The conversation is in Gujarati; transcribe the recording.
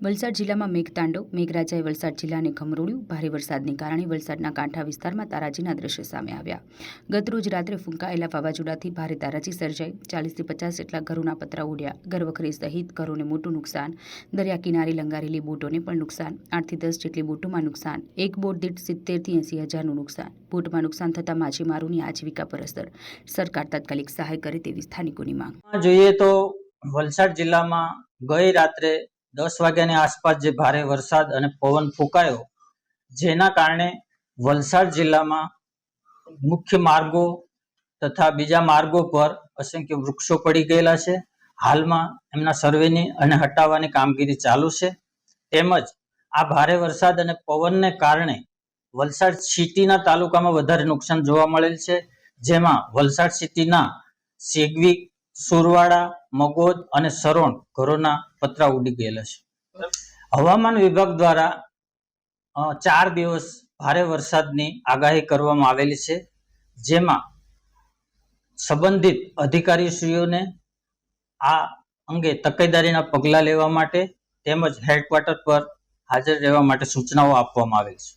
વલસાડ જિલ્લામાં મેઘતાંડો મેઘરાજાએ વલસાડ જિલ્લાને ઘમરોળ્યું ભારે વરસાદને કારણે વલસાડના કાંઠા વિસ્તારમાં તારાજીના દ્રશ્ય સામે આવ્યા. ગતરોજ રાત્રે ફૂંકાયેલા વાવાઝોડાથી ભારે તારાજી સર્જાઈ. ચાલીસથી પચાસ જેટલા ઘરોના પતરા ઉડ્યા. ઘરવખરી સહિત ઘરોને મોટું નુકસાન. દરિયા કિનારે લંગારેલી બોટોને પણ નુકસાન. આઠથી દસ જેટલી બોટોમાં નુકસાન. એક બોટ દીઠ સિત્તેરથી એંસી હજારનું નુકસાન. બોટમાં નુકસાન થતાં માછીમારોની આજીવિકા પર અસર. સરકાર તાત્કાલિક સહાય કરે તેવી સ્થાનિકોની માંગ. જોઈએ તો વલસાડ જિલ્લામાં ગઈ રાત્રે દસ વાગ્યાની આસપાસ જે ભારે વરસાદ અને પવન ફૂંકાયો, જેના કારણે વલસાડ જિલ્લામાં મુખ્ય માર્ગો તથા બીજા માર્ગો પર અસંખ્ય વૃક્ષો પડી ગયેલા છે. હાલમાં એમના સર્વેની અને હટાવવાની કામગીરી ચાલુ છે. તેમજ આ ભારે વરસાદ અને પવનને કારણે વલસાડ સિટીના તાલુકામાં વધારે નુકસાન જોવા મળેલ છે. જેમાં વલસાડ સિટીના સેગવી સુરવાડા, મગોદ અને સરોણ ઘરોના પતરા ઉડી ગયેલા છે. હવામાન વિભાગ દ્વારા ચાર દિવસ ભારે વરસાદની આગાહી કરવામાં આવેલી છે, જેમાં સંબંધિત અધિકારીશ્રીઓને આ અંગે તકેદારીના પગલાં લેવા માટે તેમજ હેડક્વાર્ટર પર હાજર રહેવા માટે સૂચનાઓ આપવામાં આવેલ છે.